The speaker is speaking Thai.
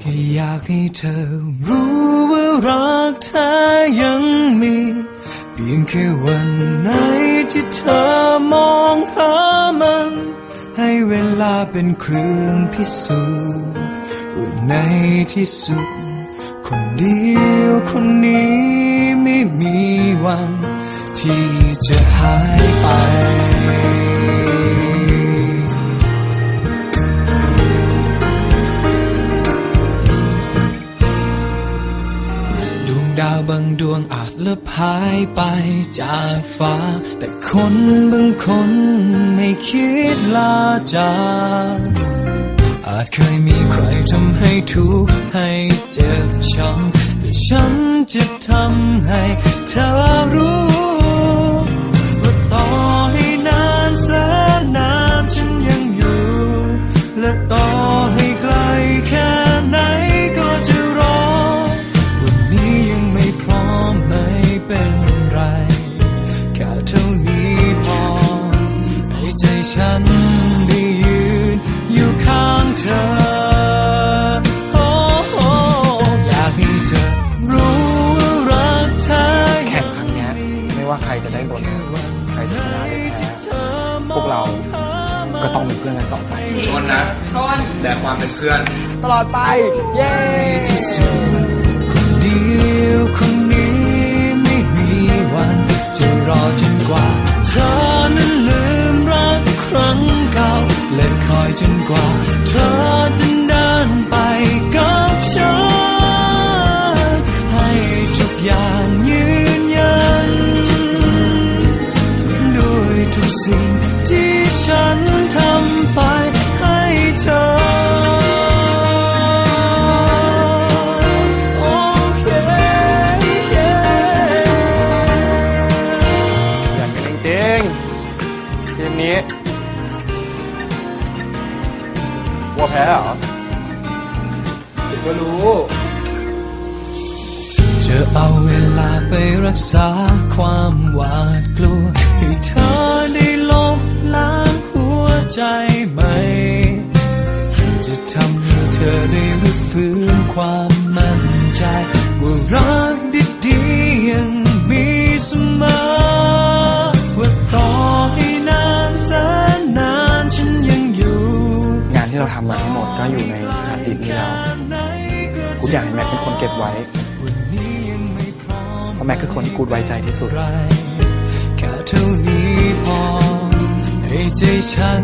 แค่อยากให้เธอรู้ว่ารักเธอยังมี เพียงแค่วันไหนที่เธอมองหามัน ให้เวลาเป็นเครื่องพิสูจน์ว่าในที่สุด คนเดียวคนนี้ไม่มีวัน ที่จะหายไป ดาวบางดวงอาจลับหายไปจากฟ้า แต่คนบางคนไม่คิดลาจากอาจเคยมีใครทำให้ทุกข์ให้เจ็บช้ำแต่ฉันจะทำให้เธอรู้ ใจฉันได้ยืนอยู่ข้างเธอ โอ้โออยากให้เธอรู้ว่ารักเธอแข่งครั้งเนี้ยไม่ว่าใครจะได้บทใครจะชนะหรือแพ้พวกเราก็ต้องเป็นเพื่อนกันต่อไปชนนะชนแต่ความเป็นเพื่อน ตลอดไป เย้ที่สุดคนเดียวคนนี้ไม่มีวันจะรอจน แล วัวแพ้เหรอเดี๋ยวก็รู้ จะเอาเวลาไปรักษาความหวาดกลัว ให้เธอได้ลบล้างหัวใจไหม่ จะทำให้เธอได้รู้ฟื้นความมั่นใจว่ารัก เราทำมาทั้งหมดก็อยู่ในอดีตนี้แล้วกูอยากให้แม็กเป็นคนเก็บไว้เพราะแม็กคือคนที่กูไว้ใจที่สุดแค่เท่านี้พอให้ใจฉัน